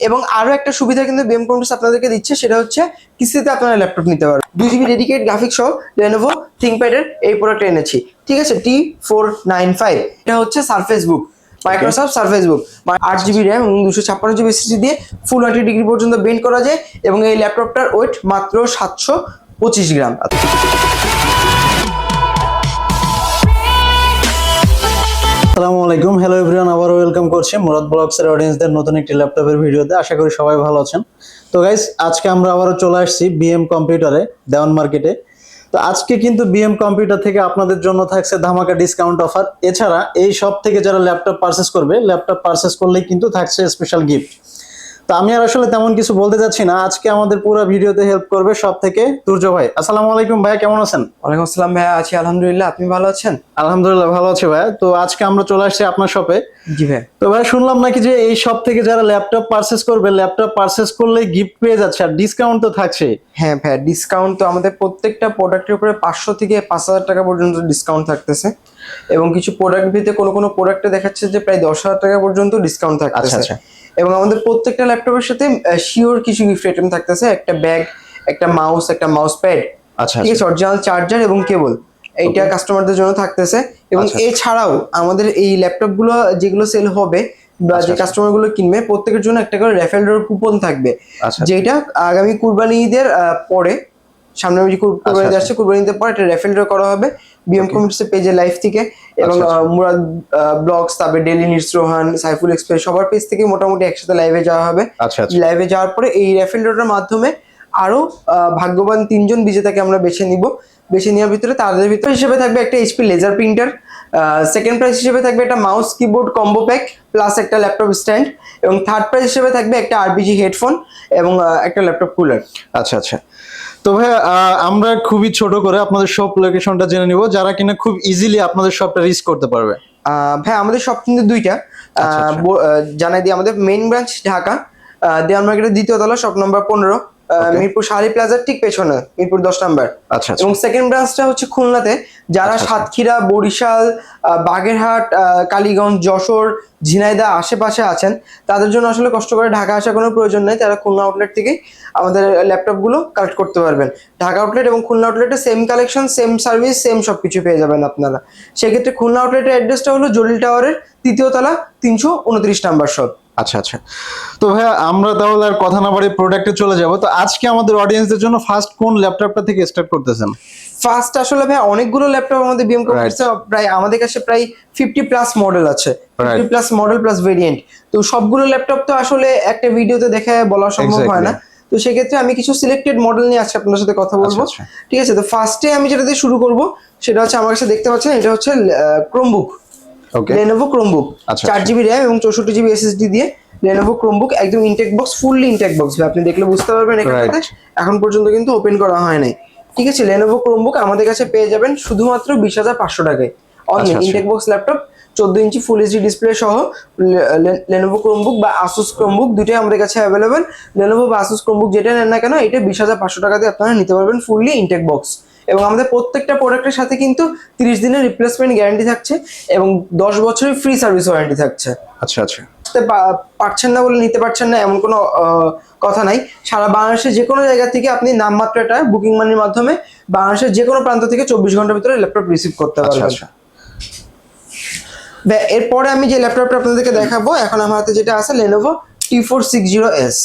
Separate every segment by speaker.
Speaker 1: এবং আরও একটা সুবিধা কিন্তু বিএম কম্পিউটার্স আপনাদেরকে দিচ্ছে সেটা হচ্ছে কিস্তিতে আপনারা ল্যাপটপ নিতে পারবেন। দুই জিবি ডেডিকেট গ্রাফিক্স সহ লেনোভো থিঙ্কপ্যাডের এই প্রোডাক্ট এনেছি। ঠিক আছে? টি ফোর নাইন ফাইভ এটা হচ্ছে Surface Book Microsoft Surface Book আট জিবি র্যাম এবং দুশো ছাপ্পান্ন জিবি এসএসডি দিয়ে ফুল ওয়াটি ডিগ্রি পর্যন্ত বেন্ড করা যায় এবং এই ল্যাপটপটার ওয়েট মাত্র সাতশো পঁচিশ গ্রাম
Speaker 2: আসসালামু আলাইকুম। হ্যালো এভরিওয়ান আবার ওয়েলকাম করছি মুরাদ ব্লগসের অডিয়েন্সদের নতুন একটি ল্যাপটপের ভিডিওতে। আশা করি সবাই ভালো আছেন। তো গাইস আজকে আমরা আবারও চলে আসছি বিএম কম্পিউটারে দেওয়ান মার্কেটে তো আজকে কিন্তু বিএম কম্পিউটার থেকে আপনাদের জন্য থাকছে ধামাকা ডিসকাউন্ট অফার এছাড়া এই সব থেকে যারা ল্যাপটপ পারচেস করবে ল্যাপটপ পারচেস করলেই কিন্তু থাকছে স্পেশাল গিফট তো আমি আর আসলে তেমন কিছু বলতে যাচ্ছি না। আজকে আমাদের পুরো ভিডিওতে হেল্প করবে সব থেকে দুর্য ভাই। আসসালামু আলাইকুম ভাইয়া কেমন আছেন?
Speaker 1: ওয়ালাইকুম আসসালাম ভাইয়া আছি আলহামদুলিল্লাহ। আপনি ভালো আছেন?
Speaker 2: আলহামদুলিল্লাহ ভালো আছি ভাইয়া তো আজকে আমরা চলে আসছি আপনার শপে
Speaker 1: জি ভাই।
Speaker 2: তো ভাই শুনলাম নাকি যে এই সব থেকে যারা ল্যাপটপ পারচেস করবে ল্যাপটপ পারচেস করলে গিফট পেয়ে যাচ্ছে আর ডিসকাউন্ট তো থাকছে
Speaker 1: হ্যাঁ ভাই ডিসকাউন্ট তো আমাদের প্রত্যেকটা প্রোডাক্টের উপরে পাঁচশো থেকে পাঁচ হাজার টাকা পর্যন্ত ডিসকাউন্ট থাকতেছে। এবং কিছু প্রোডাক্ট ভিতরে কোনো কোনো প্রোডাক্টে দেখাচ্ছে যে প্রায় দশ হাজার টাকা পর্যন্ত ডিসকাউন্ট থাকতেছে।
Speaker 2: আচ্ছা।
Speaker 1: এবং আমাদের প্রত্যেকটা ল্যাপটপের সাথে শিওর কিছু গিফট আইটেম থাকতেছে একটা ব্যাগ একটা মাউস একটা মাউস প্যাড
Speaker 2: আচ্ছা
Speaker 1: ঠিক আছে অরিজিনাল চার্জার এবং কেবল এইটা কাস্টমারদের জন্য থাকতেছে এবং
Speaker 2: আচ্ছা।
Speaker 1: এছাড়াও আমাদের এই ল্যাপটপগুলো যেগুলো সেল হবে বা
Speaker 2: আচ্ছা,
Speaker 1: যে
Speaker 2: আচ্ছা।
Speaker 1: কাস্টমারগুলো কিনবে প্রত্যেকের জন্য একটা করে রেফেল কুপন থাকবে
Speaker 2: আচ্ছা
Speaker 1: যেটা আগামী কুরবানি ঈদের পরে সামনে যে কুর- কুরবানি
Speaker 2: আচ্ছা।
Speaker 1: আসছে কুরবানি ঈদের পরে একটা রেফেল ড্র করা হবে বিএম কমিটিস পেজে লাইভ থেকে এবং
Speaker 2: আচ্ছা, আচ্ছা।
Speaker 1: মুরাদ ব্লগস তারপরে daily news Rohan Saiful express সবার পেজ থেকে মোটামুটি একসাথে লাইভে যাওয়া হবে।
Speaker 2: আচ্ছা আচ্ছা।
Speaker 1: লাইভে যাওয়ার পরে এই রেফেল ড্রটার মাধ্যমে আরও ভাগ্যবান তিনজন বিজেতাকে আমরা বেছে নিব। বেছে নেওয়ার ভিতরে তাদের ভিতরে হিসেবে থাকবে একটা HP laser printer second prize হিসেবে থাকবে একটা mouse keyboard combo pack plus একটা ল্যাপটপ স্ট্যান্ড এবং থার্ড প্রাইস হিসেবে থাকবে একটা আরবিজি হেডফোন এবং একটা ল্যাপটপ কুলার
Speaker 2: আচ্ছা আচ্ছা। তো ভাই আমরা খুবই ছোট করে আপনাদের শপ লোকেশনটা জেনে নিব যারা কিনা খুব ইজিলি আপনাদের শপটা রিচ করতে পারবে।
Speaker 1: ভাই আমাদের সব কিন্তু দুইটা।
Speaker 2: আচ্ছা, আচ্ছা।
Speaker 1: জানাই দিই আমাদের মেইন ব্রাঞ্চ ঢাকা দেওয়ান মার্কেটের দ্বিতীয় তলা শপ নম্বর পনেরো। মিরপুর শাড়ি প্লাজার ঠিক পেছনে মিরপুর দশ নম্বর।
Speaker 2: আচ্ছা আচ্ছা।
Speaker 1: এবং সেকেন্ড ব্রাঞ্চটা হচ্ছে খুলনাতে যারা
Speaker 2: আচ্ছা, আচ্ছা।
Speaker 1: সাতক্ষীরা বরিশাল বাগেরহাট কালীগঞ্জ যশোর ঝিনাইদা আশেপাশে আছেন তাদের জন্য আসলে কষ্ট করে ঢাকা আসার কোনো প্রয়োজন নেই। তারা খুলনা আউটলেট থেকেই আমাদের ল্যাপটপগুলো কালেক্ট করতে পারবেন। ঢাকা আউটলেট এবং খুলনা আউটলেটে same collection same service same সব কিছু পেয়ে যাবেন আপনারা। সেক্ষেত্রে খুলনা আউটলেটের অ্যাড্রেসটা হলো জলিল টাওয়ারের তৃতীয় তলা তিনশো উনত্রিশ নাম্বার শপ।
Speaker 2: আচ্ছা আচ্ছা। তো ভাইয়া আমরা তাহলে আর কথা না বাড়ি প্রোডাক্টে চলে যাব। তো আজকে আমাদের অডিয়েন্সদের জন্য ফার্স্ট কোন ল্যাপটপটা থেকে স্টার্ট করতেছেন?
Speaker 1: ফার্স্ট আসলে ভাই অনেকগুলো ল্যাপটপ আমাদের বিএম কম্পিউটার্সে প্রায় আমাদের কাছে প্রায় ফিফটি প্লাস মডেল আছে। Fifty plus model plus variant তো সবগুলো ল্যাপটপ তো আসলে একটা ভিডিওতে দেখে বলা সম্ভব হয় না। তো সেক্ষেত্রে আমি কিছু সিলেক্টেড মডেল নিয়ে আজকে আপনার সাথে কথা বলব।
Speaker 2: আচ্ছা, আচ্ছা।
Speaker 1: ঠিক আছে তো ফার্স্টে আমি যেটা দিয়ে শুরু করব সেটা হচ্ছে আমার কাছে দেখতে পাচ্ছেন এটা হচ্ছে ক্রোমবুক লেনোভো ক্রোমবুক
Speaker 2: আচ্ছা,
Speaker 1: চার জিবি র্যাম এবং চৌষট্টি জিবি এসএসডি দিয়ে লেনোভো ক্রোমবুক একদম intact box fully intact box আপনি দেখলে বুঝতে পারবেন এখানে এখন পর্যন্ত কিন্তু ওপেন করা হয় নাই। ঠিক আছে লেনোভো ক্রোমবুক আমাদের কাছে পেয়ে যাবেন শুধুমাত্র বিশ হাজার পাঁচশো টাকায়। অনলি
Speaker 2: আচ্ছা, আচ্ছা।
Speaker 1: ইনটেক বক্স ল্যাপটপ চোদ্দ ইঞ্চি ফুল এইচডি ডিসপ্লে সহ লেনোভো ক্রোমবুক বা আসুস ক্রোমবুক দুটোই আমাদের কাছে অ্যাভেলেবেল লেনোভো বা আসুস ক্রোমবুক যেটা নেন না কেন এটা বিশ হাজার পাঁচশো টাকাতে আপনারা নিতে পারবেন ফুললি ইনটেক বক্স এবং আমাদের প্রত্যেকটা প্রোডাক্টের সাথে কিন্তু তিরিশ দিনের রিপ্লেসমেন্ট গ্যারান্টি থাকছে এবং দশ বছরের ফ্রি সার্ভিস ওয়ারেন্টি থাকছে।
Speaker 2: আচ্ছা আচ্ছা।
Speaker 1: পারছেন না বলে নিতে পারছেন না এমন কোনো কথা নাই। সারা বাংলাদেশের যে কোনো জায়গা থেকে আপনি নামমাত্র একটা বুকিং মানির মাধ্যমে বাংলাদেশের যে কোনো প্রান্ত থেকে চব্বিশ ঘণ্টার ভিতরে ল্যাপটপ রিসিভ করতে
Speaker 2: আচ্ছা
Speaker 1: পারবেন।
Speaker 2: আচ্ছা।
Speaker 1: এরপরে আমি যে ল্যাপটপটা আপনাদেরকে দেখাবো এখন আমার হাতে যেটা আছে Lenovo T four six zero S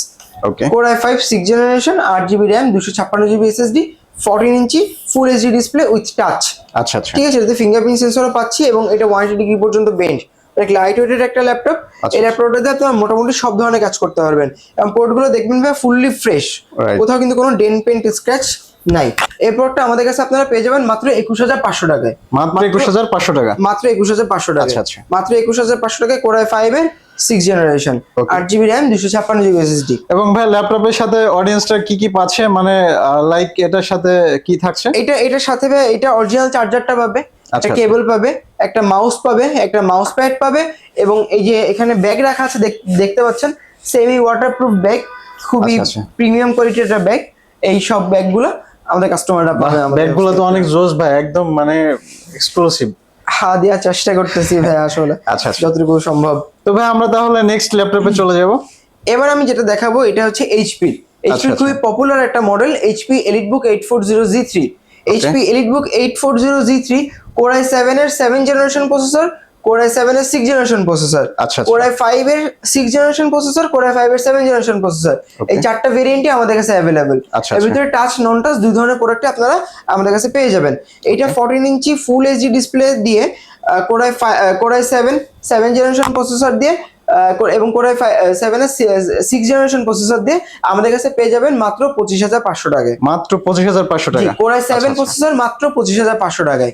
Speaker 2: okay
Speaker 1: core i five six generation আট জিবি র্যাম দুশো ছাপ্পান্ন GB SSD fourteen inch full HD display with touch
Speaker 2: আচ্ছা আচ্ছা।
Speaker 1: ঠিক আছে এটাতে ফিঙ্গারপ্রিন্ট সেন্সরও পাচ্ছি এবং এটা ওয়ারেন্টি ডিগ্রি পর্যন্ত বেঞ্চ লাইট ওয়েটের একটা ল্যাপটপ
Speaker 2: আচ্ছা।
Speaker 1: এই ল্যাপটপটাতে আপনার মোটামুটি সব ধরনের কাজ করতে পারবেন। এবং পোর্টগুলো দেখবেন ভাই ফুললি ফ্রেশ কোথাও কিন্তু কোনো ডেন পেন্ট স্ক্র্যাচ নাই। এই প্রোডাক্টটা আমাদের কাছে আপনারা পেয়ে যাবেন মাত্র একুশ হাজার পাঁচশো টাকায়।
Speaker 2: মাত্র একুশ হাজার পাঁচশো টাকা।
Speaker 1: মাত্র একুশ হাজার পাঁচশো টাকা
Speaker 2: আচ্ছা, আচ্ছা।
Speaker 1: মাত্র একুশ হাজার পাঁচশো টাকায় কোরাই ফাইভ এর সিক্স জেনারেশন. আট জিবি র্যাম দুশো ছাপ্পান্ন জিবি এসএসডি
Speaker 2: এবং ভাই ল্যাপটপের সাথে অডিয়েন্সটা কি কি পাচ্ছে? মানে লাইক এটার সাথে কি থাকছে?
Speaker 1: এটা এটার সাথে ভাই এটা অরিজিনাল চার্জারটা পাবে একটা
Speaker 2: আচ্ছা।
Speaker 1: কেবল পাবে একটা মাউস পাবে একটা মাউস প্যাড পাবে এবং এই যে এখানে ব্যাগ রাখা আছে দেখ- দেখতে পাচ্ছেন সেমি ওয়াটারপ্রুফ ব্যাগ খুবই
Speaker 2: আচ্ছা, আচ্ছা।
Speaker 1: প্রিমিয়াম কোয়ালিটির একটা ব্যাগ এই সব ব্যাগগুলো আমাদের কাস্টমাররা পাবে
Speaker 2: ব্যাগগুলো তো অনেক জোস ভাই একদম মানে এক্সক্লুসিভ
Speaker 1: হা দেওয়ার চেষ্টা করতেছি ভাই আসলে
Speaker 2: আচ্ছা আচ্ছা।
Speaker 1: যতটুকু সম্ভব।
Speaker 2: তো ভাই আমরা তাহলে নেক্সট ল্যাপটপে চলে যাব।
Speaker 1: এবার আমি যেটা দেখাবো এটা হচ্ছে এইচপি এইচপি
Speaker 2: আচ্ছা।
Speaker 1: খুবই পপুলার একটা model HP EliteBook eight four zero G three HP EliteBook eight four zero G three core i seven এর seven generation processor core i seven এর সিক্স জেনারেশন প্রসেসর
Speaker 2: আচ্ছা, আচ্ছা।
Speaker 1: কোরাই ফাইভ এর six generation processor core i five এর seven generation processor এই চারটা ভেরিয়েন্টই আমাদের কাছে অ্যাভেলেবেল
Speaker 2: আচ্ছা,
Speaker 1: এর
Speaker 2: আচ্ছা।
Speaker 1: ভিতরে টাচ নন টাচ দুই ধরনের প্রোডাক্ট আপনারা আমাদের কাছে পেয়ে যাবেন। এইটা ফোরটিন ইঞ্চি ফুল এইচডি ডিসপ্লে দিয়ে core i core i seven seven generation processor দিয়ে এবং কোরাই সেভেনের সিক্স জেনারেশন প্রসেসর দিয়ে আমাদের কাছে পেয়ে যাবেন মাত্র পঁচিশ হাজার পাঁচশো টাকায়।
Speaker 2: মাত্র পঁচিশ হাজার পাঁচশো টাকা।
Speaker 1: কোরাই সেভেন
Speaker 2: আচ্ছা, আচ্ছা।
Speaker 1: প্রসেসর মাত্র পঁচিশ হাজার পাঁচশো টাকায়।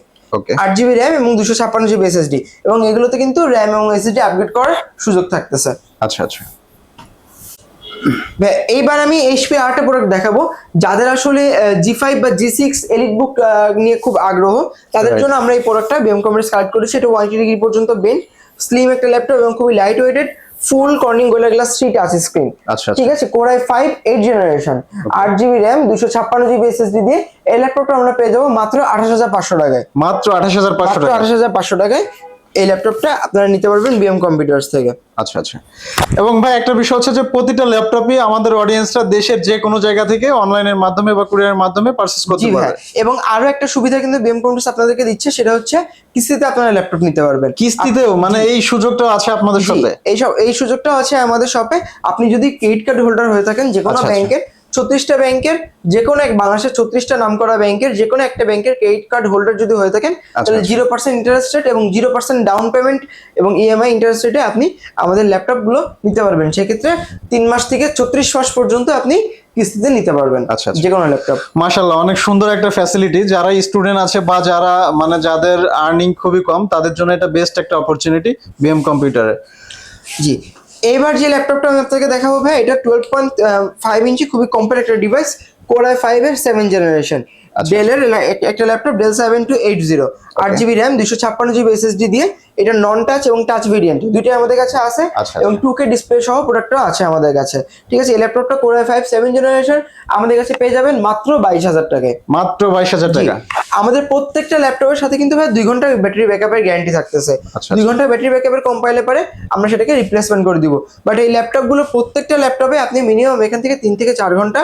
Speaker 1: আট জিবি র্যাম এবং দুশো ছাপ্পান্ন জিবি এসএসডি এবং এগুলোতে কিন্তু র্যাম এবং এসএসডি আপগ্রেড করার সুযোগ থাকতেছে।
Speaker 2: আচ্ছা আচ্ছা।
Speaker 1: এইবার আমি এইচপি আরেকটা প্রোডাক্ট দেখাবো। যাদের আসলে জি ফাইভ বা জি সিক্স এলিট বুক নিয়ে খুব আগ্রহ তাদের জন্য আমরা এই প্রোডাক্টটা বিএম কমার্স কালেক্ট করেছি। এটা ওয়ান ডিগ্রি পর্যন্ত বেঞ্চ স্লিম একটা ল্যাপটপ এবং খুবই light weighted full Corning Gorilla glass three touch screen. ঠিক আছে core i five eight generation আট জিবি র্যাম দুশো ছাপ্পান্ন জিবি এসএসডি দিয়ে এই ল্যাপটপটা আমরা পেয়ে যাব মাত্র আঠাশ হাজার পাঁচশো টাকায়।
Speaker 2: মাত্র আঠাশ হাজার পাঁচশো
Speaker 1: আঠাশ হাজার পাঁচশো টাকায়। এই ল্যাপটপটা আপনারা নিতে পারবেন বিএম কম্পিউটার্স থেকে।
Speaker 2: আচ্ছা আচ্ছা। এবং ভাই একটা বিষয় হচ্ছে যে প্রতিটা ল্যাপটপই আমাদের অডিয়েন্সরা দেশের যে কোনো জায়গা থেকে অনলাইনের মাধ্যমে বা কুরিয়ারের মাধ্যমে পারচেস করতে পারবে।
Speaker 1: এবং আরও একটা সুবিধা কিন্তু বিএম কম্পিউটার্স আপনাদেরকে দিচ্ছে সেটা হচ্ছে কিস্তিতে আপনারা ল্যাপটপ নিতে পারবেন।
Speaker 2: কিস্তিতেও? মানে এই সুযোগটা আছে আপনাদের সাথে?
Speaker 1: এইসব এই সুযোগটা আছে আমাদের শপে আপনি যদি ক্রেডিট কার্ড হোল্ডার হয়ে থাকেন যে কোনো
Speaker 2: আচ্ছা, আচ্ছা।
Speaker 1: ব্যাংকের ছত্রিশটা ব্যাংকের যে কোনো এক বাংলাদেশের ছত্রিশটা নাম করা ব্যাংকের যে কোনো একটা ব্যাংকের ক্রেডিট কার্ড হোল্ডার যদি হয়ে থাকেন তাহলে
Speaker 2: আচ্ছা।
Speaker 1: জিরো পার্সেন্ট ইন্টারেস্ট রেট এবং জিরো পার্সেন্ট ডাউন পেমেন্ট এবং ইএমআই ইন্টারেস্ট রেটে আপনি আমাদের ল্যাপটপগুলো নিতে পারবেন। সেক্ষেত্রে তিন মাস থেকে ছত্রিশ মাস পর্যন্ত আপনি কিস্তিতে নিতে পারবেন
Speaker 2: আচ্ছা, আচ্ছা।
Speaker 1: যে কোনো ল্যাপটপ।
Speaker 2: মাশাল্লাহ অনেক সুন্দর একটা ফ্যাসিলিটি যারা স্টুডেন্ট আছে বা যারা মানে যাদের আর্নিং খুবই কম তাদের জন্য এটা বেস্ট একটা অপরচুনিটি বিএম কম্পিউটারে
Speaker 1: জি। এবার যে ল্যাপটপটা আমি আপনাকে দেখাবো ভাই এটা টুয়েলভ পয়েন্ট ফাইভ ইঞ্চি খুবই কম্প্যাক্ট একটা ডিভাইস কোরআই ফাইভ এর সেভেন জেনারেশন
Speaker 2: আচ্ছা।
Speaker 1: ডেলের একটা laptop Dell seven two eight zero আট জিবি র্যাম দুশো ছাপ্পান্ন জিবি এসএসডি দিয়ে এটা নন টাচ এবং টাচ ভেরিয়েন্ট দুটোই আমাদের কাছে আছে
Speaker 2: আচ্ছা,
Speaker 1: এবং টু কে ডিসপ্লে সহ প্রোডাক্টটা আছে আমাদের কাছে। ঠিক আছে এই ল্যাপটপটা কোরআই ফাইভ সেভেন জেনারেশন আমাদের কাছে পেয়ে যাবেন মাত্র বাইশ হাজার টাকায়।
Speaker 2: মাত্র বাইশ হাজার টাকা।
Speaker 1: আমাদের প্রত্যেকটা ল্যাপটপের সাথে কিন্তু ভাই দুই ঘণ্টা ব্যাটারি ব্যাকআপের গ্যারান্টি থাকতেছে।
Speaker 2: আচ্ছা,
Speaker 1: দুই ঘণ্টা ব্যাটারি ব্যাকআপের কম পাইলে পারে আমরা সেটাকে রিপ্লেসমেন্ট করে দিব। বাট এই ল্যাপটপগুলো প্রত্যেকটা ল্যাপটপে আপনি মিনিমাম এখান থেকে তিন থেকে চার ঘণ্টা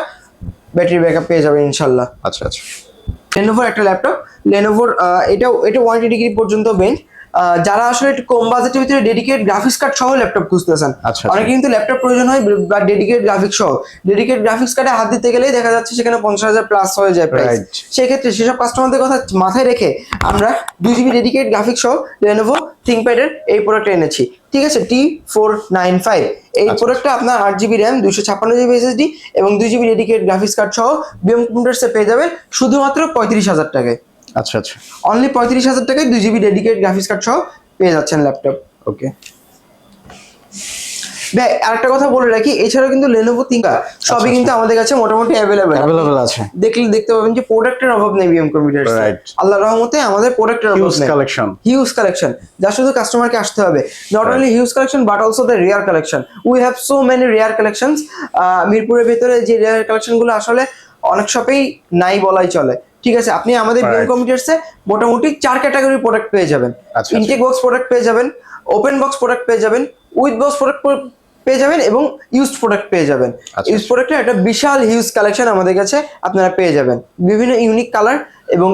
Speaker 1: ব্যাটারি ব্যাকআপ পেয়ে যাবেন ইনশাল্লাহ।
Speaker 2: আচ্ছা আচ্ছা।
Speaker 1: লেনোভোর একটা ল্যাপটপ। লেনোভোর এটা এটা ওয়ারেন্টি ডিগ্রি পর্যন্ত বেঞ্চ যারা আসলে একটু কম বাজেটের ভিতরে ডেডিকেট গ্রাফিক্স কার্ড সহ ল্যাপটপ খুঁজতেছেন।
Speaker 2: আচ্ছা, আচ্ছা।
Speaker 1: অনেকে কিন্তু ল্যাপটপ প্রয়োজন হয় বা ডেডিকেট গ্রাফিক্স সহ। ডেডিকেট গ্রাফিক্স কার্ডে হাত দিতে গেলেই দেখা যাচ্ছে সেখানে পঞ্চাশ হাজার প্লাস হয়ে যায় প্রাইস সেক্ষেত্রে সেসব কাস্টমারদের কথা মাথায় রেখে আমরা দুই জিবি ডেডিকেট গ্রাফিক্স সহ লেনোভো থিঙ্কপ্যাডের এই প্রোডাক্ট এনেছি। ঠিক আছে? টি ফোর নাইন ফাইভ এই
Speaker 2: আচ্ছা।
Speaker 1: প্রোডাক্টটা আপনার আট জিবি র্যাম দুশো ছাপ্পান্ন জিবি এসএসডি এবং দুই জিবি ডেডিকেট গ্রাফিক্স কার্ড সহ বিএম কম্পিউটার্সে পেয়ে যাবেন শুধুমাত্র পঁয়ত্রিশ হাজার টাকায়।
Speaker 2: আচ্ছা আচ্ছা।
Speaker 1: অনলি পঁয়ত্রিশ হাজার টাকায় দুই জিবি ডেডিকেট গ্রাফিক্স কার্ড সহ পেয়ে যাচ্ছেন ল্যাপটপ
Speaker 2: ওকে
Speaker 1: ভাই আরেকটা কথা বলে রাখি এছাড়াও কিন্তু লেনোভো তিঙ্কা সবই কিন্তু আমাদের কাছে মোটামুটি অ্যাভেলেবেল
Speaker 2: অ্যাভেলেবেল আছে।
Speaker 1: দেখলে দেখতে পাবেন যে প্রোডাক্টের অভাব নেই বিএম কম্পিউটার
Speaker 2: Right.
Speaker 1: আল্লাহ রহমতে আমাদের প্রোডাক্টের অভাব নেই।
Speaker 2: কালেকশন
Speaker 1: হিউজ কালেকশন যা শুধু কাস্টমারকে আসতে হবে। Not only huge collection but also the rare collection we have so many rare collections মিরপুরের ভিতরে যে রেয়ার কালেকশনগুলো আসলে অনেক শপেই নাই বলাই চলে। ঠিক আছে আপনি আমাদের বিএম. কম্পিউটার্সে মোটামুটি চার ক্যাটাগরির প্রোডাক্ট পেয়ে যাবেন।
Speaker 2: আচ্ছা।
Speaker 1: ইনটেক বক্স প্রোডাক্ট পেয়ে যাবেন ওপেন বক্স প্রোডাক্ট পেয়ে যাবেন উইথ বক্স প্রোডাক্ট পেয়ে যাবেন এবং ইউজড প্রোডাক্ট পেয়ে যাবেন।
Speaker 2: আচ্ছা,
Speaker 1: ইউজ প্রোডাক্টের একটা বিশাল হিউজ কালেকশন আমাদের কাছে আপনারা পেয়ে যাবেন। বিভিন্ন ইউনিক কালার এবং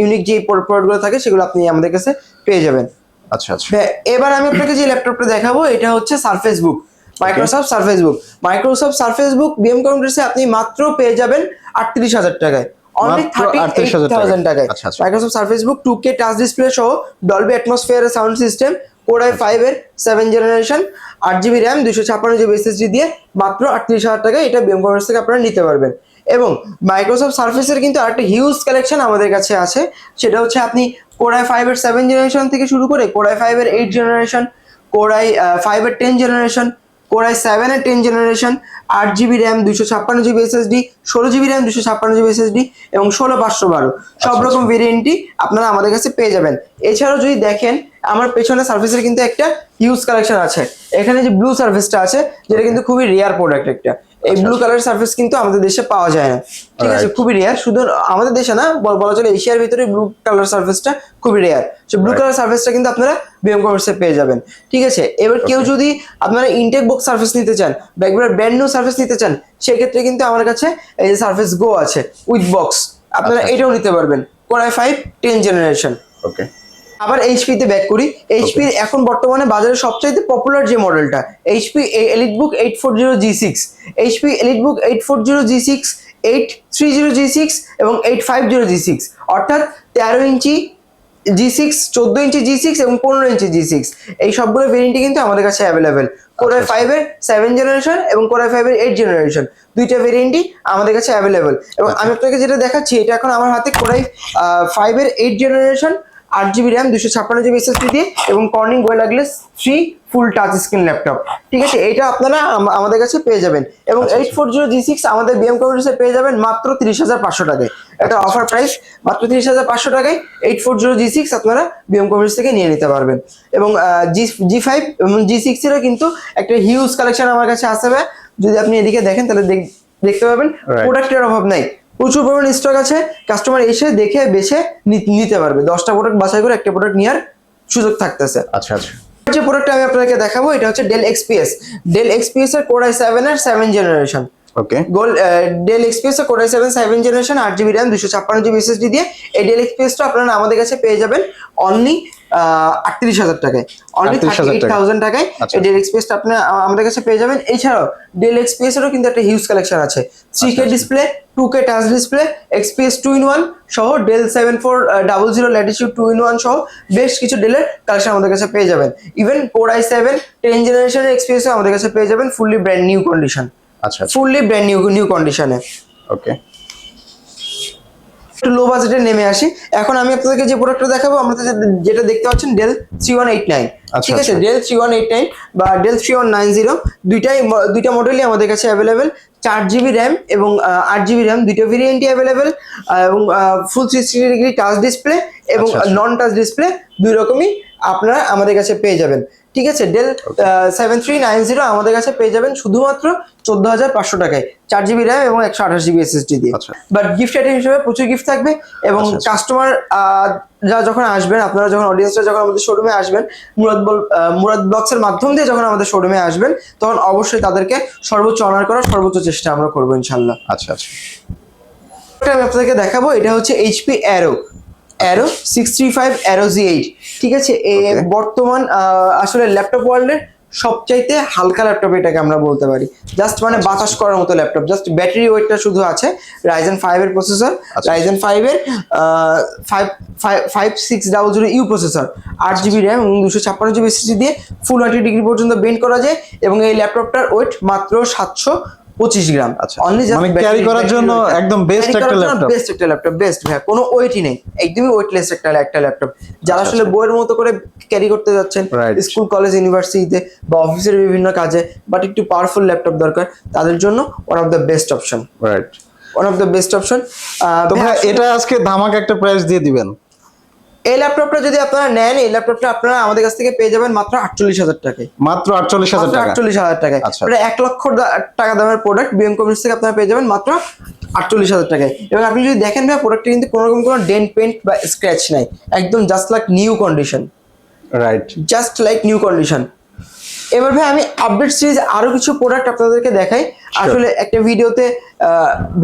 Speaker 1: ইউনিক যে প্রোডাক্টগুলো থাকে সেগুলো আপনি আমাদের কাছে পেয়ে যাবেন।
Speaker 2: আচ্ছা আচ্ছা।
Speaker 1: হ্যাঁ, এবার আমি আপনাকে যে ল্যাপটপটা দেখাবো এটা হচ্ছে Surface Book Microsoft Surface Book Microsoft Surface Book BM কম্পিউটার্সে আপনি মাত্র পেয়ে যাবেন আটত্রিশ হাজার টাকায়। অনলি
Speaker 2: মাত্র 38,000
Speaker 1: টাকায়।
Speaker 2: আচ্ছা, আচ্ছা।
Speaker 1: Microsoft Surface Book two K touch display সহ Dolby atmosphere sound system core i five এর সেভেন জেনারেশন আট জিবি র্যাম দুশো ছাপ্পান্ন জিবি এসএসডি দিয়ে মাত্র আটত্রিশ হাজার টাকায় এটা বিএম কম্পিউটার্স থেকে আপনারা নিতে পারবেন। এবং মাইক্রোসফট সার্ফেসের কিন্তু আরেকটা হিউজ কালেকশন আমাদের কাছে আছে। সেটা হচ্ছে আপনি কোরাই ফাইভ এর সেভেন জেনারেশন থেকে শুরু করে কোরাই ফাইভ এর eight generation core i five এর ten generation core i seven এর টেন জেনারেশন আট জিবি র্যাম দুশো ছাপ্পান্ন জিবি এসএসডি ষোলো জিবি র্যাম দুশো ছাপ্পান্ন জিবি এসএসডি এবং ষোলো পাঁচশো বারো। সব রকম ভেরিয়েন্টই আপনারা আমাদের কাছে পেয়ে যাবেন। এছাড়াও যদি দেখেন আমার পেছনে সার্ভিসের কিন্তু একটা হিউজ কালেকশন আছে। এখানে যে ব্লু সার্ভিসটা আছে যেটা কিন্তু খুবই রেয়ার প্রোডাক্ট একটা। এই ব্লু কালার সার্ফেস কিন্তু আমাদের দেশে পাওয়া যায় না। ঠিক আছে খুবই রেয়ার শুধু আমাদের দেশে না বলা চলে এশিয়ার ভিতরে ব্লু কালার সার্ভিসটা খুবই রেয়ার সো ব্লু. কালার সার্ভিসটা কিন্তু আপনারা বিএম কমার্সে পেয়ে যাবেন। ঠিক আছে এবার কেউ যদি আপনারা ইনটেক বক্স সার্ফেস নিতে চান বা একবার ব্র্যান্ড নিউ সার্ভিস নিতে চান সেক্ষেত্রে কিন্তু আমার কাছে এই যে সার্ভিস গো আছে উইথ বক্স আপনারা
Speaker 2: আচ্ছা,
Speaker 1: এটাও নিতে পারবেন। Core i five ten generation
Speaker 2: okay
Speaker 1: আবার এইচপি তে ব্যাক করি। এইচপি এখন বর্তমানে বাজারে সবচাইতে পপুলার যে মডেলটা HP EliteBook eight four zero G six HP EliteBook eight four zero G six eight three zero G six এবং eight five zero G six অর্থাৎ তেরো ইঞ্চি জি সিক্স চোদ্দ ইঞ্চি জি সিক্স এবং পনেরো ইঞ্চি জি সিক্স এই সবগুলো ভেরিয়েন্টই কিন্তু আমাদের কাছে অ্যাভেলেবেল কোরআই ফাইভের সেভেন জেনারেশন এবং কোরআই ফাইভের এইট জেনারেশন দুইটা ভেরিয়েন্টই আমাদের কাছে অ্যাভেলেবেল এবং আমি আপনাকে যেটা দেখাচ্ছি এটা এখন আমার হাতে কোরআই ফাইভের এইট জেনারেশন আট জিবি র্যাম দুশো ছাপ্পান্ন জিবি এসএসডি দিয়ে এবং Corning Gorilla glass three full touch screen laptop ঠিক আছে? এটা আপনারা আম- আমাদের কাছে পেয়ে যাবেন। এবং eight four zero G six আমাদের বিএম কম্পিউটার্সে পেয়ে যাবেন মাত্র তিরিশ হাজার পাঁচশো টাকায়। এটা অফার প্রাইস মাত্র তিরিশ হাজার পাঁচশো টাকায়। Eight four zero G six আপনারা বিএম কম্পিউটার্স থেকে নিয়ে নিতে পারবেন। এবং জি জি ফাইভ এবং জি সিক্সেরও কিন্তু একটা হিউজ কালেকশন আমার কাছে আসবে যদি আপনি এদিকে দেখেন তাহলে দেখ- দেখতে পাবেন. প্রোডাক্টের অভাব নাই। প্রচুর পরিমাণ স্টক আছে। কাস্টমার এসে দেখে বেছে নিতে পারবে। দশটা প্রোডাক্ট বাছাই করে একটা প্রোডাক্ট নেওয়ার সুযোগ থাকতেছে।
Speaker 2: আচ্ছা আচ্ছা।
Speaker 1: যে প্রোডাক্ট আমি আপনাদেরকে দেখাবো এটা হচ্ছে ডেল এক্সপিএস ডেল এক্সপিএস এর কোর আই সেভেন এর সেভেন জেনারেশন
Speaker 2: ওকে
Speaker 1: গোল ডেল এক্সপিএস এর core i seven seven generation আট জিবি র্যাম দুশো ছাপ্পান্ন জিবি এসএসডি দিয়ে। এই ডেল এক্সপিএসটা আপনারা আমাদের কাছে পেয়ে যাবেন। অনলি আটত্রিশ হাজার টাকায়। অনলি থার্টি এইট
Speaker 2: টাকায়।
Speaker 1: থাউজেন্ড টাকায় ডেল এক্সপিএসটা আপনি আমাদের কাছে পেয়ে যাবেন। এছাড়াও ডেল এক্সপিএস এরও কিন্তু একটা হিউজ কালেকশন আছে। Three K. Display two K touch display XPS two in one সহ Dell seven four double zero latitude two in one সহ বেশ কিছু ডেলের কালেকশন আমাদের কাছে পেয়ে যাবেন। Even core i seven ten জেনারেশনের এক্সপিএসও আমাদের কাছে পেয়ে যাবেন ফুললি ব্র্যান্ড নিউ কন্ডিশন
Speaker 2: আচ্ছা
Speaker 1: ফুললি ব্র্যান্ড নিউ নিউ কন্ডিশনে
Speaker 2: ওকে
Speaker 1: একটু লো বাজেটে নেমে আসি। এখন আমি আপনাদেরকে যে প্রোডাক্টটা দেখাবো আমাদের যেটা দেখতে পাচ্ছেন Dell three one eight nine ঠিক আছে। Dell three one eight nine বা Dell three one nine zero দুইটাই দুইটা মডেলই আমাদের কাছে অ্যাভেলেবেল চার জিবি র্যাম এবং আট জিবি র্যাম দুটো ভেরিয়েন্টই অ্যাভেলেবেল এবং full three sixty degree touch display এবং। নন টাচ ডিসপ্লে দুই রকমই আপনারা আমাদের কাছে পেয়ে যাবেন। ঠিক আছে Dell seven three nine zero আমাদের কাছে পেয়ে যাবেন শুধুমাত্র চোদ্দ হাজার পাঁচশো টাকায়। চার জিবি র্যাম এবং একশো আঠাশ জিবি এসএসডি দিয়ে।
Speaker 2: আচ্ছা।
Speaker 1: বাট গিফট আইটেম হিসেবে প্রচুর গিফট থাকবে এবং
Speaker 2: আচ্ছা, আচ্ছা।
Speaker 1: কাস্টমার যা যখন আসবেন আপনারা যখন অডিয়েন্সরা যখন আমাদের শোরুমে আসবেন মুরাদ বল মুরাদ ব্লগস এর মাধ্যম দিয়ে যখন আমাদের শোরুমে আসবেন তখন অবশ্যই তাদেরকে সর্বোচ্চ অনার করার সর্বোচ্চ চেষ্টা আমরা করব ইনশাল্লাহ
Speaker 2: আচ্ছা আচ্ছা।
Speaker 1: আমি আপনাদেরকে দেখাবো এটা হচ্ছে HP Aero Aero six three five Aero G eight ঠিক আছে? বর্তমান আসলে ল্যাপটপ ওয়ার্ল্ডের সবচাইতে হালকা ল্যাপটপ এটাকে আমরা বলতে পারি। জাস্ট মানে
Speaker 2: আচ্ছা,
Speaker 1: বাতাস করার মতো ল্যাপটপ। জাস্ট ব্যাটারি ওয়েটটা শুধু আছে রাইজেন ফাইভ এর প্রসেসর
Speaker 2: আচ্ছা।
Speaker 1: রাইজেন ফাইভ এর five five six double zero U processor আট জিবি র্যাম এবং দুশো ছাপ্পান্ন জিবি এসএসডি দিয়ে ফুল ওয়াটি ডিগ্রি পর্যন্ত বেন্ড করা যায় এবং এই ল্যাপটপটার ওয়েট মাত্র সাতশো পঁচিশ গ্রাম।
Speaker 2: আচ্ছা।
Speaker 1: অনলি
Speaker 2: মানে carry করার জন্য একদম বেস্ট একটা laptop।
Speaker 1: বেস্ট একটা ল্যাপটপ বেস্ট ভাই কোনো ওয়েটই নেই। একদমই ওয়েটলেস একটা একটা ল্যাপটপ যারা
Speaker 2: আচ্ছা,
Speaker 1: আসলে বইয়ের মতো করে ক্যারি করতে যাচ্ছেন. স্কুল কলেজ ইউনিভার্সিটিতে বা অফিসের বিভিন্ন কাজে বাট একটু পাওয়ারফুল ল্যাপটপ দরকার তাদের জন্য one of the best option
Speaker 2: right
Speaker 1: one of the best option
Speaker 2: তো ভাই এটা আজকে ধামাক একটা প্রাইস দিয়ে দিবেন।
Speaker 1: এই ল্যাপটপটা যদি আপনারা নেন এই ল্যাপটপটা আপনারা আমাদের কাছ থেকে পেয়ে যাবেন মাত্র আটচল্লিশ হাজার টাকায়।
Speaker 2: মাত্র আটচল্লিশ হাজার টাকা।
Speaker 1: আটচল্লিশ হাজার টাকায়।
Speaker 2: আচ্ছা।
Speaker 1: এক লক্ষ টাকা দামের প্রোডাক্ট বিএম কমিউনিস থেকে আপনারা পেয়ে যাবেন মাত্র আটচল্লিশ হাজার টাকায়। এবং আপনি যদি দেখেন ভাই প্রোডাক্টটি কিন্তু কোনো রকম কোনো ডেন্ট পেন্ট বা স্ক্র্যাচ নাই। একদম just like new condition
Speaker 2: right
Speaker 1: just like new condition এবার ভাই আমি আপডেট সিরিজ আরও কিছু প্রোডাক্ট আপনাদেরকে দেখাই। আসলে একটা ভিডিওতে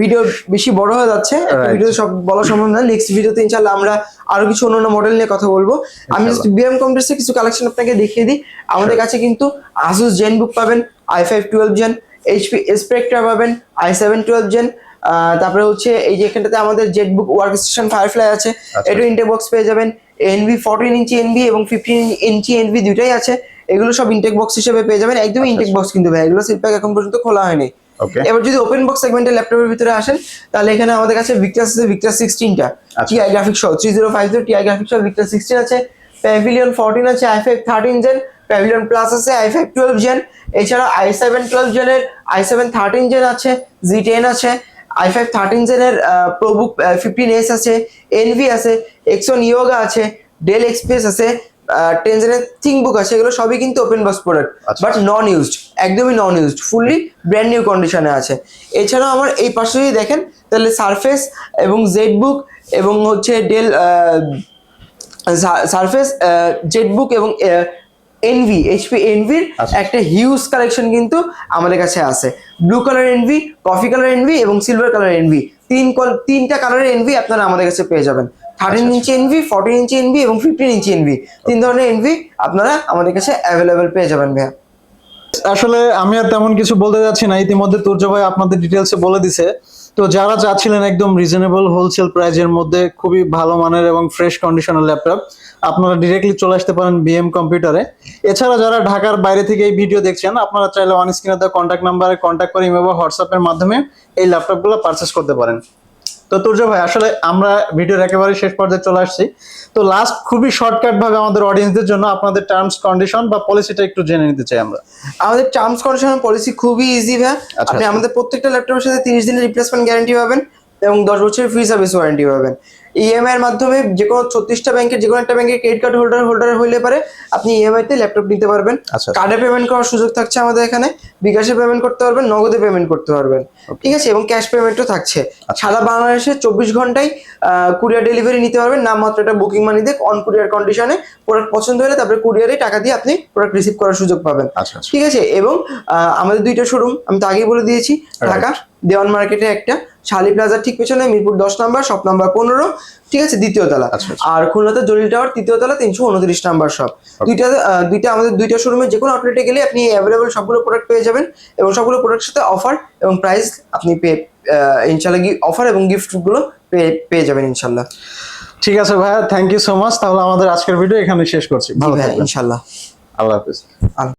Speaker 1: ভিডিও বেশি বড় হয়ে যাচ্ছে. ভিডিওতে সব বলা সম্ভব না। নেক্সট ভিডিওতে ইনশাল্লাহ আমরা আরও কিছু অন্যান্য মডেল নিয়ে কথা বলব। আমি জাস্ট বিএম কম্পিউটার্সের কিছু কালেকশন আপনাকে দেখিয়ে দিই। আমাদের কাছে কিন্তু আসুস জেন বুক পাবেন I five twelve gen HP Spectre পাবেন আই সেভেন টুয়েলভ জেন তারপরে হচ্ছে এই যে এখানটাতে আমাদের জেট বুক ওয়ার্ক স্টেশন ফায়ারফ্লাই আছে।
Speaker 2: আচ্ছা।
Speaker 1: এটা ইন্টেক বক্স পেয়ে যাবেন। এনভি ফোরটিন ইঞ্চি এনভি এবং ফিফটিন ইঞ্চি এনভি দুটাই আছে। এগুলো সব ইনটেক বক্স হিসেবে পেয়ে যাবেন। একদমই ইনটেক বক্স কিন্তু ভাই এগুলো সিট প্যাক এখন পর্যন্ত খোলা হয়নি। এবার যদি ওপেন বক্স সেগমেন্টের ল্যাপটপের ভিতরে আসেন তাহলে এখানে আমাদের কাছে ভিক্টাস আছে ভিক্টাস সিক্সটিনটা
Speaker 2: আচ্ছা।
Speaker 1: টিআই গ্রাফিক্স সহ three zero five zero TI graphics সহ ভিক্টাস সিক্সটিন আছে। প্যাভিলিয়ন ফোরটিন আছে i five thirteen gen Pavilion plus আছে আই ফাইভ টুয়েলভ জেন এছাড়া আই সেভেন টুয়েলভ জেনের আই সেভেন থার্টিন জেন আছে জি টেন আছে I five thirteen জেনের ProBook fifteen S আছে এনভি আছে এক্সন ইয়োগা আছে ডেল এক্সপ্রেস আছে টেনজেনের থিং বুক আছে এগুলো সবই কিন্তু open box product. But non used একদমই non used fully brand new কন্ডিশনে আছে এছাড়াও আমার এই পাশে যদি দেখেন তাহলে সারফেস এবং জেড বুক এবং হচ্ছে ডেল সারফেস জেড বুক এবং এনভি এইচপি এনভির। একটা হিউজ কালেকশন কিন্তু আমাদের কাছে আছে blue colour Envy coffee colour Envy এবং সিলভার কালার এনভি তিন কল- তিনটা কালারের এনভি আপনারা আমাদের কাছে পেয়ে যাবেন thirteen inch Envy fourteen inch Envy এবং ফিফটিন ইঞ্চি এনভি তিন ধরনের এনভি আপনারা আমাদের কাছে অ্যাভেলেবেল পেয়ে যাবেন ভাইয়া।
Speaker 2: আসলে আমি আর তেমন কিছু বলতে যাচ্ছি না। ইতিমধ্যে তুর্য ভাই আপনাদের ডিটেলসে বলে দিছে। তো যারা চাচ্ছিলেন একদম রিজনেবল হোলসেল প্রাইজের মধ্যে খুবই ভালো মানের এবং ফ্রেশ কন্ডিশনের ল্যাপটপ আপনারা ডিরেক্টলি চলে আসতে পারেন বিএম কম্পিউটারে এছাড়া যারা ঢাকার বাইরে থেকে এই ভিডিও দেখছেন আপনারা চাইলে অন স্ক্রিনে দেওয়া কন্ট্যাক্ট নাম্বারে কন্ট্যাক্ট করে ইমেল বা হোয়াটসঅ্যাপের মাধ্যমে এই ল্যাপটপগুলো পারচেস করতে পারেন। তো তুর্য ভাই আসলে আমরা ভিডিওর একেবারে শেষ পর্যায়ে চলে আসছি। তো লাস্ট খুবই শর্টকাট ভাবে আমাদের অডিয়েন্সদের জন্য আপনাদের টার্মস কন্ডিশন বা পলিসিটা একটু জেনে নিতে চাই আমরা।
Speaker 1: আমাদের টার্মস কন্ডিশন পলিসি খুবই ইজি ভাইয়া
Speaker 2: আচ্ছা,
Speaker 1: আপনি
Speaker 2: আচ্ছা।
Speaker 1: আমাদের প্রত্যেকটা ল্যাপটপের সাথে তিরিশ দিনের রিপ্লেসমেন্ট গ্যারান্টি পাবেন। এবং দশ বছরের ফ্রি সার্ভিস ওয়ারেন্টি পাবেন। ইএমআই এর মাধ্যমে যে কোনো ছত্রিশটা ব্যাংকের যে কোনো একটা ব্যাংকের ক্রেডিট কার্ড হোল্ডার হোল্ডার হইলে পারে আপনি ইএমআই তে ল্যাপটপ নিতে পারবেন।
Speaker 2: আচ্ছা।
Speaker 1: কার্ডে পেমেন্ট করার সুযোগ থাকছে আমাদের এখানে। বিকাশে পেমেন্ট করতে পারবেন নগদে পেমেন্ট করতে পারবেন। ঠিক আছে? এবং ক্যাশ পেমেন্টও থাকছে।
Speaker 2: আচ্ছা।
Speaker 1: সারা বাংলাদেশে চব্বিশ ঘন্টায় কুরিয়ার ডেলিভারি নিতে পারবেন। নামমাত্র একটা বুকিং মানি দিয়ে অন কুরিয়ার কন্ডিশনে প্রোডাক্ট পছন্দ হলে তারপরে কুরিয়ারে টাকা দিয়ে আপনি প্রোডাক্ট রিসিভ করার সুযোগ পাবেন।
Speaker 2: আচ্ছা আচ্ছা।
Speaker 1: ঠিক আছে? এবং আমাদের দুইটা শোরুম আমি তো আগেই বলে দিয়েছি ঢাকা দেওয়ান মার্কেটে একটা। শালি প্লাজার ঠিক পেছনে মিরপুর দশ নাম্বার শপ নাম্বার পনেরো ঠিক আছে দ্বিতীয় তলা।
Speaker 2: আচ্ছা, আচ্ছা।
Speaker 1: আর খুলনাতে জলিল টাওয়ার তৃতীয় তলা তিনশো উনত্রিশ নাম্বার শপ দুইটা দুইটা আমাদের দুইটা শোরুমে যে কোনো আউটলেটে গেলে আপনি অ্যাভেলেবল সবগুলো প্রোডাক্ট পেয়ে যাবেন এবং সবগুলো প্রোডাক্টের সাথে অফার এবং প্রাইস আপনি পেয়ে ইনশাল্লাহ অফার এবং গিফটগুলো পেয়ে পেয়ে যাবেন ইনশাল্লাহ
Speaker 2: ঠিক আছে ভাইয়া থ্যাংক ইউ সো মাচ তাহলে আমাদের আজকের ভিডিও এখানে শেষ করছি। ভালো
Speaker 1: ইনশাল্লাহ
Speaker 2: আল্লাহ হাফিজ।